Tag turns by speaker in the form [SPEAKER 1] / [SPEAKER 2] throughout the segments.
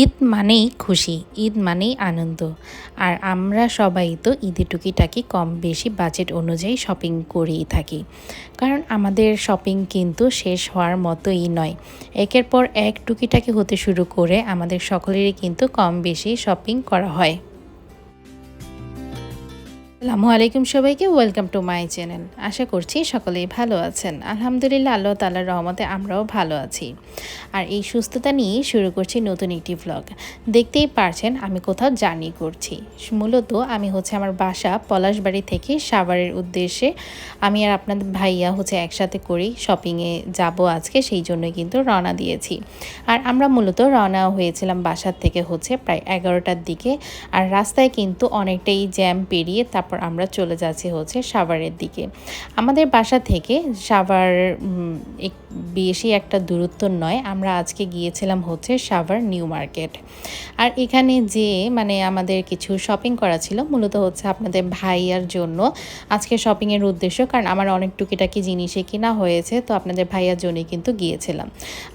[SPEAKER 1] ঈদ মানেই খুশি, ঈদ মানেই আনন্দ। আর আমরা সবাই তো ঈদে টুকিটাকি কম বেশি বাজেট অনুযায়ী শপিং করেই থাকি। কারণ আমাদের শপিং কিন্তু শেষ হওয়ার মতোই নয়। একের পর এক টুকিটাকি হতে শুরু করে আমাদের সকলেরই কিন্তু কম বেশি শপিং করা হয়। আসসালামু আলাইকুম সবাইকে ওয়েলকাম টু মাই চ্যানেল আশা করছি সকলেই ভালো আছেন। আলহামদুলিল্লাহ, আল্লাহ তাল্লার রহমতে আমরাও ভালো আছি। আর এই সুস্থতা নিয়ে শুরু করছি নতুন একটি ভ্লগ দেখতেই পারছেন, আমি কোথাও জার্নি করছি। মূলত আমি হচ্ছে আমার বাসা পলাশবাড়ি থেকে সাভারের উদ্দেশ্যে। আমি আর আপনাদের ভাইয়া হচ্ছে একসাথে করি শপিংয়ে যাব আজকে, সেই জন্য কিন্তু রওনা দিয়েছি। আর আমরা মূলত রওনা হয়েছিলাম বাসার থেকে হচ্ছে প্রায় এগারোটার দিকে। আর রাস্তায় কিন্তু অনেকটাই জ্যাম পেরিয়ে তারপর তারপর আমরা চলে যাচ্ছি হচ্ছে সাভারের দিকে। আমাদের বাসা থেকে সাভার বেশি একটা দূরত্ব নয়। আমরা আজকে গিয়েছিলাম হচ্ছে সাভার নিউ মার্কেট। আর এখানে যে মানে আমাদের কিছু শপিং করা ছিল, মূলত হচ্ছে আপনাদের ভাইয়ার জন্য আজকে শপিংয়ের উদ্দেশ্য। কারণ আমার অনেক টুকিটাকি জিনিসে কেনা হয়েছে, তো আপনাদের ভাইয়ার জন্যই কিন্তু গিয়েছিলাম।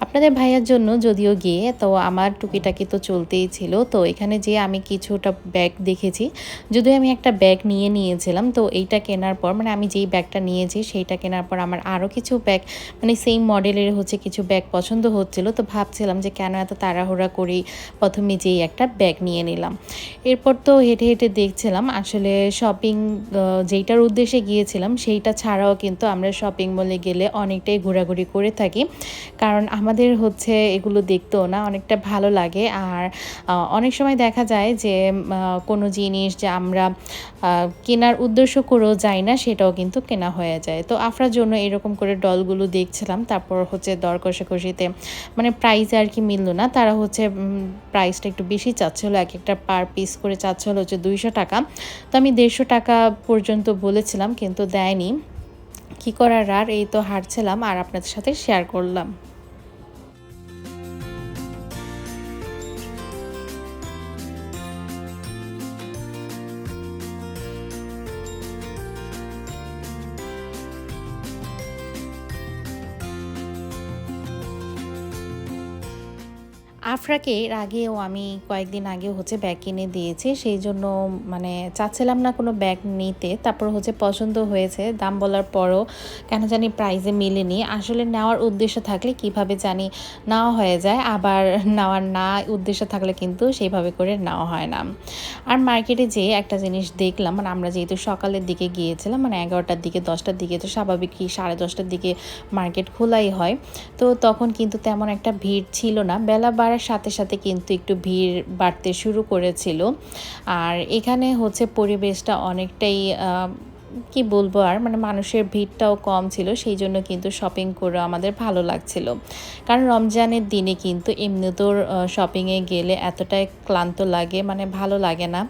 [SPEAKER 1] আপনাদের ভাইয়ার জন্য যদিও গিয়ে, তো আমার টুকিটাকি তো চলতেই ছিল। তো এখানে যে আমি কিছুটা ব্যাগ দেখেছি, যদিও আমি একটা ব্যাগ নিয়ে নিয়ে নিয়েছিলাম। তো এইটা কেনার পর মানে আমি যেই ব্যাগটা নিয়েছি সেইটা কেনার পর আমার আরও কিছু ব্যাগ মানে সেম মডেলের হচ্ছে কিছু ব্যাগ পছন্দ হচ্ছিল। তো ভাবছিলাম যে কেন এত তাড়াহুড়া করেই প্রথমে যেই একটা ব্যাগ নিয়ে নিলাম। এরপর তো হেঁটে হেঁটে দেখছিলাম, আসলে শপিং যেইটার উদ্দেশ্যে গিয়েছিলাম সেইটা ছাড়াও কিন্তু আমরা শপিং মলে গেলে অনেকটাই ঘোরাঘুরি করে থাকি। কারণ আমাদের হচ্ছে এগুলো দেখতেও না অনেকটা ভালো লাগে। আর অনেক সময় দেখা যায় যে কোনো জিনিস যে আমরা কেনার উদ্দেশ্য করেও যায় না, সেটাও কিন্তু কেনা হয়ে যায়। তো আফরার জন্য এরকম করে ডলগুলো দেখছিলাম, তারপর হচ্ছে দর কষাকষিতে মানে প্রাইস আর কি মিললো না। তারা হচ্ছে প্রাইসটা একটু বেশি চাচ্ছিলো, এক একটা পার পিস করে চাচ্ছিলো হচ্ছে দুইশো টাকা। তো আমি দেড়শো টাকা পর্যন্ত বলেছিলাম, কিন্তু দেয়নি। কী করার আর, এই তো হারছিলাম, আর আপনাদের সাথে শেয়ার করলাম। আফরাকে এর আগেও আমি কয়েকদিন আগেও হচ্ছে ব্যাগ কিনে দিয়েছি, সেই জন্য মানে চাচ্ছিলাম না কোনো ব্যাগ নিতে। তারপর হচ্ছে পছন্দ হয়েছে, দাম বলার পরও কেন জানি প্রাইজে মিলেনি। আসলে নেওয়ার উদ্দেশ্য থাকলে কীভাবে জানি নেওয়া হয়ে যায়, আবার নেওয়ার না উদ্দেশ্য থাকলে কিন্তু সেইভাবে করে নেওয়া হয় না। আর মার্কেটে যেয়ে একটা জিনিস দেখলাম মানে আমরা যেহেতু সকালের দিকে গিয়েছিলাম মানে এগারোটার দিকে, দশটার দিকে তো স্বাভাবিক কি সাড়ে দশটার দিকে মার্কেট খোলাই হয়। তো তখন কিন্তু তেমন একটা ভিড় ছিল না। বেলা বাড়ার সাথে সাথে কিন্তু একটু ভিড় বাড়তে শুরু করেছিল। আর এখানে হচ্ছে পরিবেশটা অনেকটাই কি বলব আর? মানে মানুষের ভিড়টাও কম ছিল সেই জন্য কিন্তু শপিং করে আমাদের ভালো লাগছিল। কারণ রমজানের দিনে কিন্তু এমনি তোর শপিংয়ে গেলে এতটাই ক্লান্ত লাগে মানে ভালো লাগে না।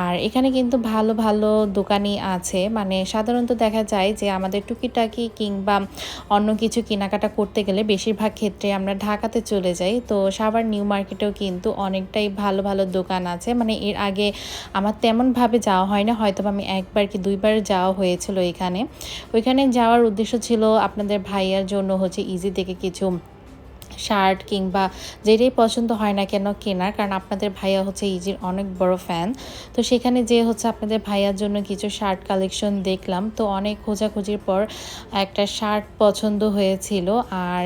[SPEAKER 1] আর এখানে কিন্তু ভালো ভালো দোকানই আছে। মানে সাধারণত দেখা যায় যে আমাদের টুকিটাকি কিংবা অন্য কিছু কেনাকাটা করতে গেলে বেশিরভাগ ক্ষেত্রে আমরা ঢাকাতে চলে যাই। তো সাবার নিউ মার্কেটেও কিন্তু অনেকটাই ভালো ভালো দোকান আছে। মানে এর আগে আমার তেমনভাবে যাওয়া হয় না হয়তো আমি একবার কি দুইবার যাওয়া হয়েছিল এখানে। ওইখানে যাওয়ার উদ্দেশ্য ছিল আপনাদের ভাইয়ার জন্য হচ্ছে ইজি থেকে কিছু শার্ট কিংবা যেটাই পছন্দ হয় না কেন কেনার, কারণ আপনাদের ভাইয়া হচ্ছে ইজির অনেক বড় ফ্যান তো সেখানে যে হচ্ছে আপনাদের ভাইয়ার জন্য কিছু শার্ট কালেকশন দেখলাম, তো অনেক খোঁজাখুঁজির পর একটা শার্ট পছন্দ হয়েছিল। আর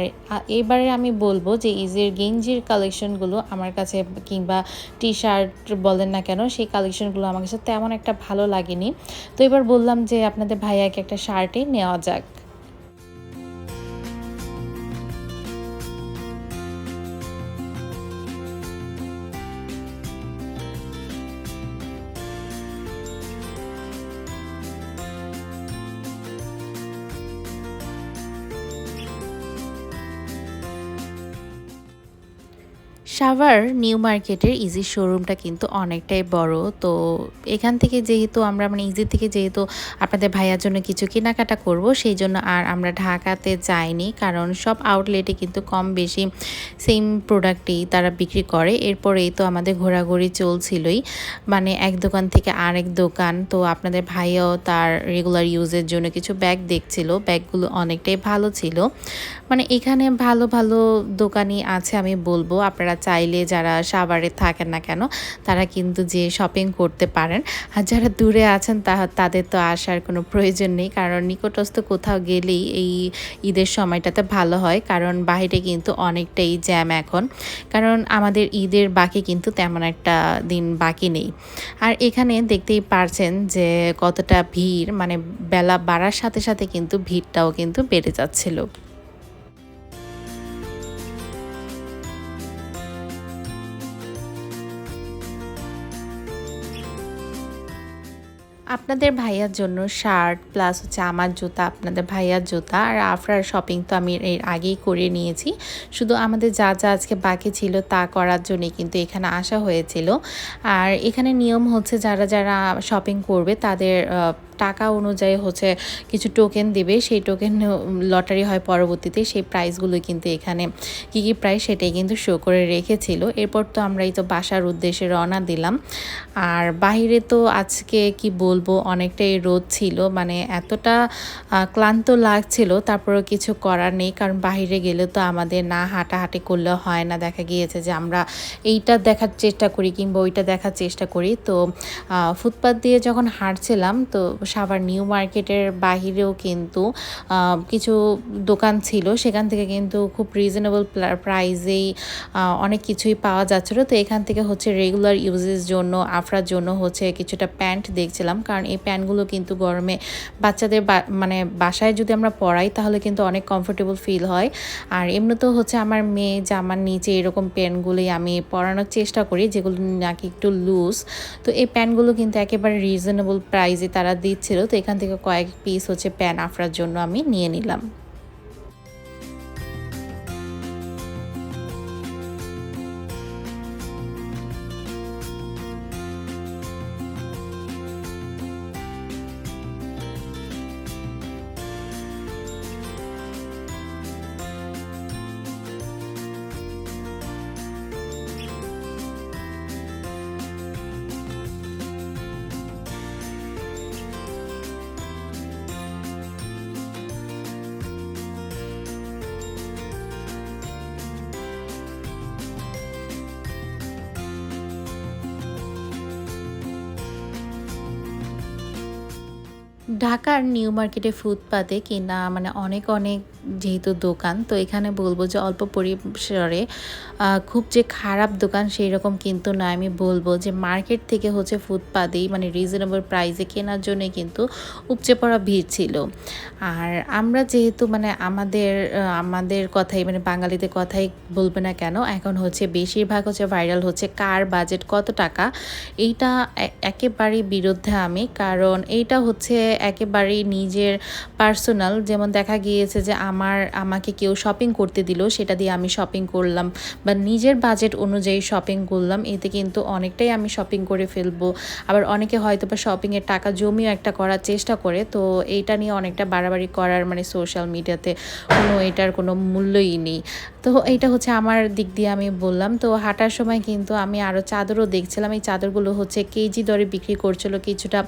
[SPEAKER 1] এবারে আমি বলব যে ইজির গেঞ্জির কালেকশনগুলো আমার কাছে কিংবা টি শার্ট বলেন না কেন, সেই কালেকশনগুলো আমার কাছে তেমন একটা ভালো লাগেনি। তো এবার বললাম যে আপনাদের ভাইয়াকে একটা শার্টই নেওয়া যাক। সাভার নিউ মার্কেটের ইজি শোরুমটা কিন্তু অনেকটাই বড়। তো এখান থেকে যেহেতু আমরা মানে ইজি থেকে যেহেতু আপনাদের ভাইয়ার জন্য কিছু কেনাকাটা করব, সেই জন্য আর আমরা ঢাকাতে যাইনি। কারণ সব আউটলেটে কিন্তু কম বেশি সেম প্রোডাক্টই তারা বিক্রি করে। এরপরেই তো আমাদের ঘোরাঘুরি চলছিলই। মানে এক দোকান থেকে আরেক দোকান। তো আপনাদের ভাইয়াও তার রেগুলার ইউজের জন্য কিছু ব্যাগ দেখছিল। ব্যাগগুলো অনেকটাই ভালো ছিল। মানে এখানে ভালো ভালো দোকানই আছে আমি বলব। আপনারা চাইলে যারা সাভারে থাকেন না কেন, তারা কিন্তু যে শপিং করতে পারেন। আর যারা দূরে আছেন, তা, তাদের তো আসার কোনো প্রয়োজন নেই। কারণ নিকটস্থ কোথাও গেলেই এই ঈদের সময়টাতে ভালো হয়। কারণ বাইরে কিন্তু অনেকটাই জ্যাম এখন। কারণ আমাদের ঈদের বাকি কিন্তু তেমন একটা দিন বাকি নেই। আর এখানে দেখতেই পারছেন যে কতটা ভিড় মানে বেলা বাড়ার সাথে সাথে কিন্তু ভিড়টাও কিন্তু বেড়ে যাচ্ছিল। আপনাদের ভাইয়ার জন্য শার্ট প্লাস হচ্ছে আমার জুতা, আপনাদের ভাইয়ার জুতা, আর আফরার শপিং তো আমি এর আগেই করে নিয়েছি। শুধু আমাদের যা যা আজকে বাকি ছিল তা করার জন্যই কিন্তু এখানে আসা হয়েছিল। আর এখানে নিয়ম হচ্ছে যারা যারা শপিং করবে তাদের টাকা অনুযায়ী হচ্ছে কিছু টোকেন দেবে, সেই টোকেন লটারি হয় পরবর্তীতে, সেই প্রাইসগুলো কিন্তু এখানে কী কী প্রাইস সেটাই কিন্তু শো করে রেখেছিল। এরপর তো আমরা এই তো বাসার উদ্দেশ্যে রওনা দিলাম। আর বাহিরে তো আজকে কি বলব, অনেকটাই রোদ ছিল মানে এতটা ক্লান্ত লাগছিল, তারপরেও কিছু করার নেই, কারণ বাহিরে গেলে তো আমাদের না হাঁটাহাঁটি করলে হয় না। দেখা গিয়েছে যে আমরা এইটা দেখার চেষ্টা করি কিংবা ওইটা দেখার চেষ্টা করি। তো ফুটপাথ দিয়ে যখন হাঁটছিলাম, তো সাভার নিউ মার্কেটের বাহিরেও কিন্তু কিছু দোকান ছিল। সেখান থেকে কিন্তু খুব রিজনেবল প্রাইজেই অনেক কিছুই পাওয়া যাচ্ছিল। তো এখান থেকে হচ্ছে রেগুলার ইউজের জন্য, আফরার জন্য হচ্ছে কিছুটা প্যান্ট দেখছিলাম। কারণ এই প্যান্টগুলো কিন্তু গরমে বাচ্চাদের মানে বাসায় যদি আমরা পরাই, তাহলে কিন্তু অনেক কমফোর্টেবল ফিল হয়। আর এমনিতেও হচ্ছে আমার মেয়ে জামার নিচে এরকম প্যান্টগুলোই আমি পরানোর চেষ্টা করি, যেগুলো নাকি একটু লুজ তো এই প্যান্টগুলো কিন্তু একেবারে রিজনেবল প্রাইজে তারা দিচ্ছে। দিচ্ছিল তো এখান থেকে কয়েক পিস হচ্ছে প্যান আফরার জন্য আমি নিয়ে নিলাম। ঢাকার নিউ মার্কেটে ফুটপাতে কিনা মানে অনেক অনেক যেহেতু দোকান, তো এখানে বলব যে অল্প পরিসরে খুব যে খারাপ দোকান সেই রকম কিন্তু না আমি বলব যে মার্কেট থেকে হচ্ছে ফুটপাতেই মানে রিজনেবল প্রাইসে কেনার জন্য কিন্তু উপচে পড়া ভিড় ছিল। আর আমরা যেহেতু মানে আমাদের আমাদের কথাই মানে বাঙালিদের কথাই বলবে না কেন, এখন হচ্ছে বেশিরভাগ হচ্ছে ভাইরাল হচ্ছে কার বাজেট কত টাকা, এইটা একেবারেই বিরুদ্ধে আমি। কারণ এইটা হচ্ছে একেবারেই নিজের পার্সোনাল যেমন দেখা গিয়েছে যে আমার আমাকে কেউ শপিং করতে দিল, সেটা দিয়ে আমি শপিং করলাম বা নিজের বাজেট অনুযায়ী শপিং করলাম, এতে কিন্তু অনেকটাই আমি শপিং করে ফেলব। আবার অনেকে হয়তো বা শপিংয়ের টাকা জমিও একটা করার চেষ্টা করে, তো এইটা নিয়ে অনেকটা বাড়াবাড়ি করার মানে সোশ্যাল মিডিয়াতে কোনো এটার কোনো মূল্যই নেই। তো এইটা হচ্ছে আমার দিক দিয়ে আমি বললাম। তো হাঁটার সময় কিন্তু আমি আরও চাদরও দেখছিলাম। এই চাদরগুলো হচ্ছে কেজি দরে বিক্রি করছিল কিছুটা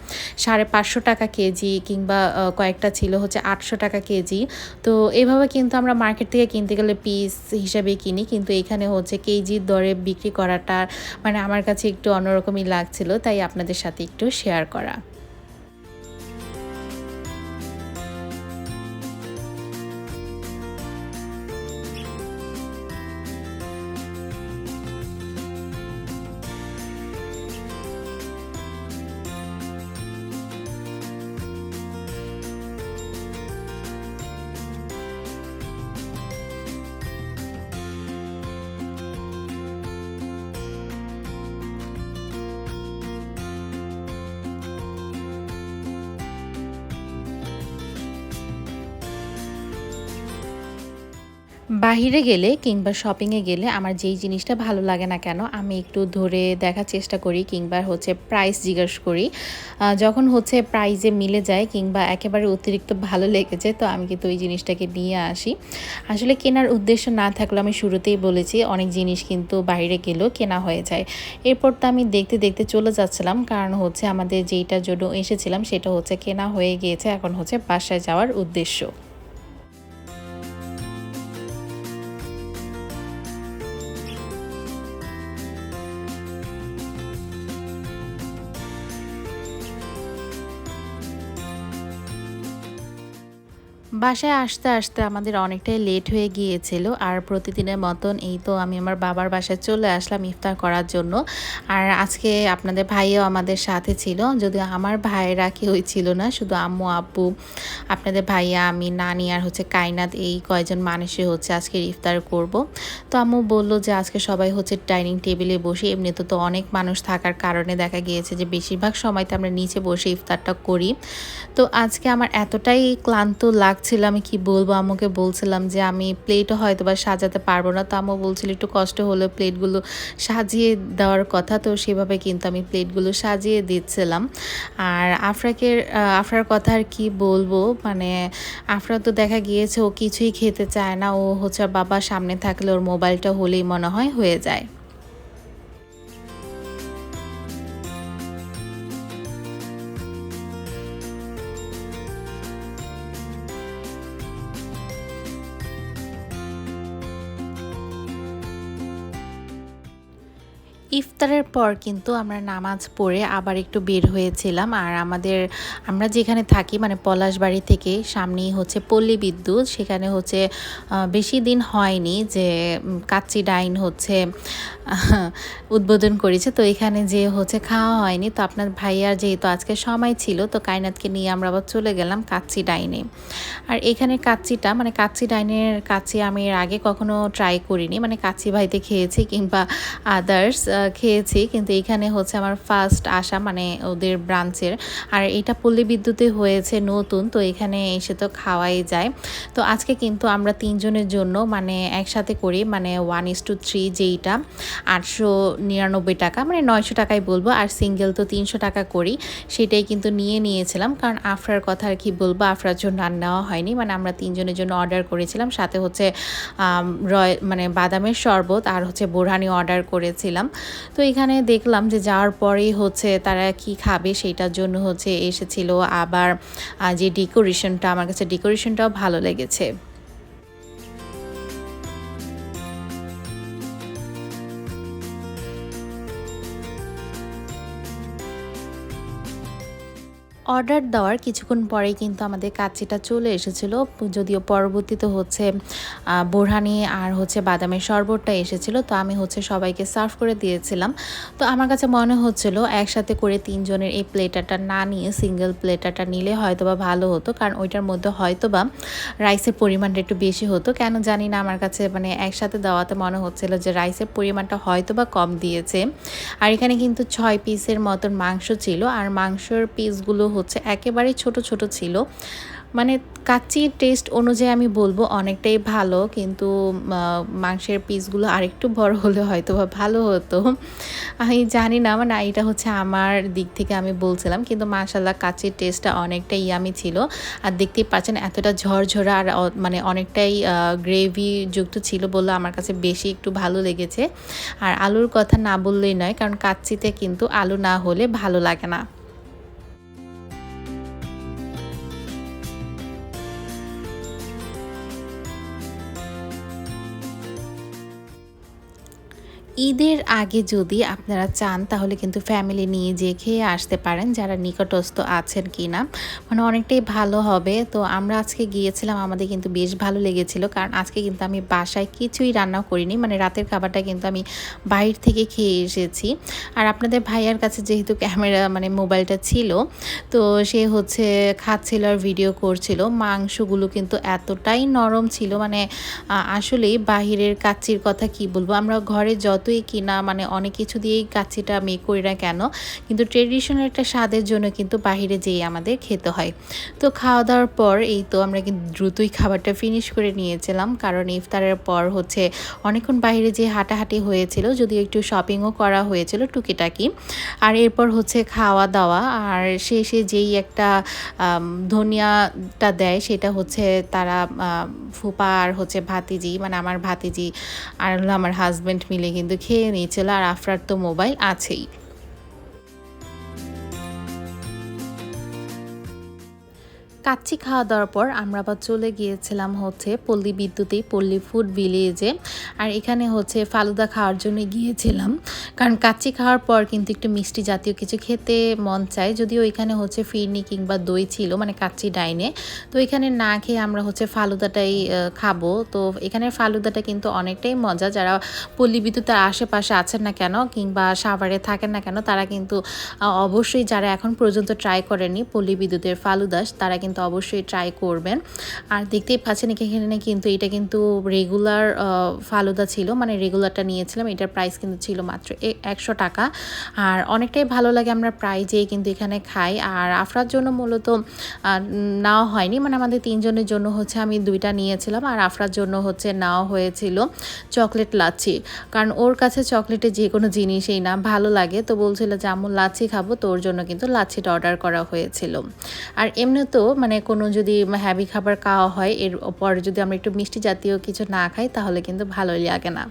[SPEAKER 1] সাড়ে পাঁচশো টাকা কেজি কিংবা কয়েকটা ছিল হচ্ছে আটশো টাকা কেজি। তো এভাবে কিন্তু আমরা মার্কেট থেকে কিনতে গেলে পিস হিসাবে কিনি। কিন্তু এখানে হচ্ছে কেজির দরে বিক্রি করাটা মানে আমার কাছে একটু অন্যরকমই লাগছিল। তাই আপনাদের সাথে একটু শেয়ার করা। বাহিরে গেলে কিংবা শপিংয়ে গেলে আমার যেই জিনিসটা ভালো লাগে না কেন, আমি একটু ধরে দেখার চেষ্টা করি কিংবা হচ্ছে প্রাইস জিজ্ঞেস করি। যখন হচ্ছে প্রাইজে মিলে যায় কিংবা একেবারে অতিরিক্ত ভালো লেগেছে তো আমি কিন্তু ওই জিনিসটাকে নিয়ে আসি। আসলে কেনার উদ্দেশ্য না থাকলে আমি শুরুতেই বলেছি, অনেক জিনিস কিন্তু বাইরে গেলেও কেনা হয়ে যায়। এরপর তো আমি দেখতে দেখতে চলে যাচ্ছিলাম, কারণ হচ্ছে আমাদের যেইটার জন্য এসেছিলাম সেটা হচ্ছে কেনা হয়ে গিয়েছে, এখন হচ্ছে বাসায় যাওয়ার উদ্দেশ্য। বাসায় আসতে আসতে আমাদের অনেকটাই লেট হয়ে গিয়েছিল। আর প্রতিদিনের মতন এই তো আমি আমার বাবার বাসায় চলে আসলাম ইফতার করার জন্য। আর আজকে আপনাদের ভাইও আমাদের সাথে ছিল। যদিও আমার ভাইয়েরা কেউই ছিল না, শুধু আম্মু, আব্বু, আপনাদের ভাইয়া, আমি, নানি আর হচ্ছে কায়নাত এই কয়জন মানুষই হচ্ছে আজকে ইফতার করব। তো আম্মু বলল যে আজকে সবাই হচ্ছে ডাইনিং টেবিলে বসে, এমনিতে তো অনেক মানুষ থাকার কারণে দেখা গিয়েছে যে বেশিরভাগ সময়তে আমরা নিচে বসে ইফতারটা করি। তো আজকে আমার এতটাই ক্লান্ত লাগছিল আমি কি বলব? আম্মুকে বলছিলাম যে, আমি প্লেটও হয়তো বা সাজাতে পারব না। তো আম্মু বলছিল, একটু কষ্ট হলো প্লেটগুলো সাজিয়ে দেওয়ার কথা। তো সেভাবে কিন্তু আমি প্লেটগুলো সাজিয়ে দিচ্ছিলাম। আর আফরাকের আফরার কথা আর কি বলব? মানে আফরা তো দেখা গিয়েছে, ও কিছুই খেতে চায় না। ও হচ্ছে বাবা সামনে থাকলে ওর মোবাইলটা হলেই মনে হয় হয়ে যায়। ইফতারের পর কিন্তু আমরা নামাজ পড়ে আবার একটু বের হয়েছিলাম। আর আমাদের, আমরা যেখানে থাকি মানে পলাশবাড়ি থেকে সামনেই হচ্ছে পল্লী বিদ্যুৎ, সেখানে হচ্ছে বেশি দিন হয়নি যে কাচ্চি ডাইন হচ্ছে উদ্বোধন করেছে। তো এখানে যে হচ্ছে খাওয়া হয়নি। তো আপনার ভাইয়ার যেহেতু আজকে সময় ছিল, তো কায়নাতকে নিয়ে আমরা আবার চলে গেলাম কাচ্চি ডাইনে। আর এখানে কাচ্চিটা মানে কাচ্চি ডাইনের কাচ্চি আমি এর আগে কখনো ট্রাই করিনি। মানে কাচ্চি ভাইতে খেয়েছি কিংবা আদার্স খেয়েছি, কিন্তু এখানে হচ্ছে আমার ফার্স্ট আসা মানে ওদের ব্রাঞ্চের। আর এটা পল্লী বিদ্যুতে হয়েছে নতুন, তো এখানে এসে তো খাওয়াই যায়। তো আজকে কিন্তু আমরা তিনজনের জন্য মানে একসাথে করি মানে ওয়ান ইস টু থ্রি যেইটা, আটশো নিরানব্বই টাকা মানে নয়শো টাকাই বলব। আর সিঙ্গেল তো তিনশো টাকা করি, সেটাই কিন্তু নিয়ে নিয়েছিলাম। কারণ আফরার কথা আর কি বলব, আফরার জন্য আর নেওয়া হয়নি মানে আমরা তিনজনের জন্য অর্ডার করেছিলাম। সাথে হচ্ছে রয় মানে বাদামের শরবত আর হচ্ছে বোরহানি অর্ডার করেছিলাম। তো এখানে দেখলাম যে যাওয়ার পরে হচ্ছে তারা কি খাবে সেইটার জন্য হচ্ছে এসেছিল। আবার যে ডেকোরেশনটা আমার কাছে ডেকোরেশনটাও ভালো লেগেছে। অর্ডার দেওয়ার কিছুক্ষণ পরেই কিন্তু আমাদের কাচ্চিটা চলে এসেছিল। যদিও পরবর্তীতে হচ্ছে বোরহানি আর হচ্ছে বাদামের শরবতটা এসেছিল, তো আমি হচ্ছে সবাইকে সার্ভ করে দিয়েছিলাম। তো আমার কাছে মনে হচ্ছিল একসাথে করে তিনজনের এই প্লেটারটা না নিয়ে, সিঙ্গেল প্লেটারটা নিলে হয়তো বা ভালো হতো, কারণ ওইটার মধ্যে হয়তো বা রাইসের পরিমাণটা একটু বেশি হতো। কেন জানি না, আমার কাছে মানে একসাথে দেওয়াতে মনে হচ্ছিল যে রাইসের পরিমাণটা হয়তো বা কম দিয়েছে। আর এখানে কিন্তু ছয় পিসের মতন মাংস ছিল, আর মাংসর পিসগুলো হচ্ছে একেবারেই ছোট ছোট ছিল। মানে কাচ্চির টেস্ট অনুযায়ী আমি বলব অনেকটাই ভালো, কিন্তু মাংসের পিসগুলো আরেকটু বড় হলে হয়তো বা ভালো হতো। আমি জানি না মানে এটা হচ্ছে আমার দিক থেকে আমি বলছিলাম, কিন্তু মাশাল্লাহ কাচ্চির টেস্টটা অনেকটাই ইয়ামি ছিল। আর দেখতেই পাচ্ছেন এতটা ঝরঝরা আর মানে অনেকটাই গ্রেভি যুক্ত ছিল বললে আমার কাছে বেশি একটু ভালো লেগেছে। আর আলুর কথা না বললেই নয়, কারণ কাচ্চিতে কিন্তু আলু না হলে ভালো লাগে না। ঈদের আগে যদি আপনারা চান, তাহলে কিন্তু ফ্যামিলি নিয়ে যেয়ে খেয়ে আসতে পারেন, যারা নিকটস্থ আছেন কি না মানে অনেকটাই ভালো হবে। তো আমরা আজকে গিয়েছিলাম, আমাদের কিন্তু বেশ ভালো লেগেছিল। কারণ আজকে কিন্তু আমি বাসায় কিছুই রান্না করিনি। মানে রাতের খাবারটা কিন্তু আমি বাইরে থেকে খেয়ে এসেছি। আর আপনাদের ভাইয়ার কাছে যেহেতু ক্যামেরা মানে মোবাইলটা ছিল, তো সে হচ্ছে খাচ্ছিল আর ভিডিও করছিল। মাংসগুলো কিন্তু এতটাই নরম ছিল। মানে আসলেই বাহিরের কাচ্চির কথা কি বলব? আমরা ঘরে যত যতই কিনা মানে অনেক কিছু দিয়েই কাচ্চিটা আমি করি না কেন, কিন্তু ট্রেডিশনাল একটা স্বাদের জন্য কিন্তু বাহিরে যেয়ে আমাদের খেতে হয়। তো খাওয়া দাওয়ার পর এই তো আমরা কিন্তু দ্রুতই খাবারটা ফিনিশ করে নিয়েছিলাম, কারণ ইফতারের পর হচ্ছে অনেকক্ষণ বাইরে যে হাঁটাহাঁটি হয়েছিল, যদিও একটু শপিংও করা হয়েছিল টুকিটাকি, আর এরপর হচ্ছে খাওয়া দাওয়া, আর শেষে যেই একটা ধনিয়াটা দেয় সেটা হচ্ছে তারা ফুপা আর হচ্ছে ভাতিজি মানে আমার ভাতিজি আর হলো আমার হাজব্যান্ড মিলে কিন্তু খেয়ে নিয়েছিল আর আফরার তো মোবাইল আছেই। কাচ্চি খাওয়া দাওয়ার পর আমরা আবার চলে গিয়েছিলাম হচ্ছে পল্লী বিদ্যুতে, পল্লী ফুড ভিলেজে। আর এখানে হচ্ছে ফালুদা খাওয়ার জন্য গিয়েছিলাম। কারণ কাচ্চি খাওয়ার পর কিন্তু একটু মিষ্টি জাতীয় কিছু খেতে মন চায়। যদিও এখানে হচ্ছে ফিরনি কিংবা দই ছিল মানে কাচ্চি ডাইনে। তো এখানে না খেয়ে আমরা হচ্ছে ফালুদাটাই খাব। তো এখানে ফালুদাটা কিন্তু অনেকটাই মজা। যারা পল্লী বিদ্যুতের আশেপাশে আছেন না কেন কিংবা সাভারে থাকেন না কেন, তারা কিন্তু অবশ্যই যারা এখন পর্যন্ত ট্রাই করেনি পল্লী বিদ্যুতের ফালুদাস তারা কিন্তু অবশ্যই ট্রাই করবেন। আর দেখতেই পাচ্ছেন এখানে কিন্তু এটা কিন্তু রেগুলার ফালুদা ছিল। মানে রেগুলারটা নিয়েছিলাম, এটার প্রাইস কিন্তু ছিল মাত্র একশো টাকা। আর অনেকটাই ভালো লাগে আমরা প্রায় যেয়ে কিন্তু এখানে খাই। আর আফরার জন্য মূলত নেওয়া হয়নি। মানে আমাদের তিনজনের জন্য হচ্ছে আমি দুইটা নিয়েছিলাম। আর আফরার জন্য হচ্ছে নেওয়া হয়েছিল চকলেট লাচ্ছি। কারণ ওর কাছে চকলেটে যে কোনো জিনিসই না, ভালো লাগে। তো বলছিল যে, আম্মু, লাচ্ছি খাব। তো ওর জন্য কিন্তু লাচ্ছিটা অর্ডার করা হয়েছিল। আর এমনিতেও মানে কোনো যদি হ্যাভি খাবার খাওয়া হয়, এর পর যদি আমরা একটু মিষ্টি জাতীয় কিছু না খাই, তাহলে কিন্তু ভালোই লাগে না।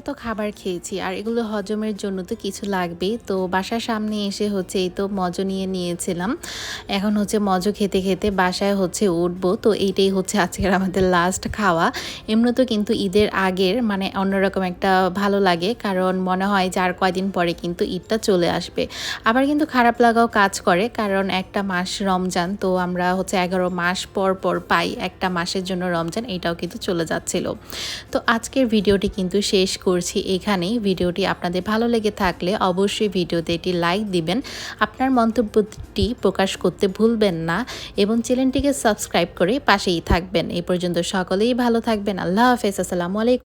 [SPEAKER 1] এত খাবার খেয়েছি, আর এগুলো হজমের জন্য তো কিছু লাগবেই তো বাসার সামনে এসে হচ্ছে এই তো মজো নিয়ে নিয়েছিলাম। এখন হচ্ছে মজো খেতে খেতে বাসায় হচ্ছে উঠবো। তো এইটাই হচ্ছে আজকের আমাদের লাস্ট খাওয়া। এমনি তো কিন্তু ঈদের আগের মানে অন্যরকম একটা ভালো লাগে, কারণ মনে হয় যে আর কয়দিন পরে কিন্তু ঈদটা চলে আসবে। আবার কিন্তু খারাপ লাগাও কাজ করে, কারণ একটা মাস রমজান, তো আমরা হচ্ছে এগারো মাস পর পর পাই একটা মাসের জন্য রমজান, এটাও কিন্তু চলে যাচ্ছিল। তো আজকের ভিডিওটি কিন্তু শেষ করছি এখানেই। ভিডিওটি আপনাদের ভালো লেগে থাকলে অবশ্যই ভিডিওতে এটি লাইক দিবেন। আপনার মন্তব্যটি প্রকাশ করতে ভুলবেন না এবং চ্যানেলটিকে সাবস্ক্রাইব করে পাশেই থাকবেন। এই পর্যন্ত সকলেই ভালো থাকবেন। আল্লাহ হাফেজ। আসসালামু আলাইকুম।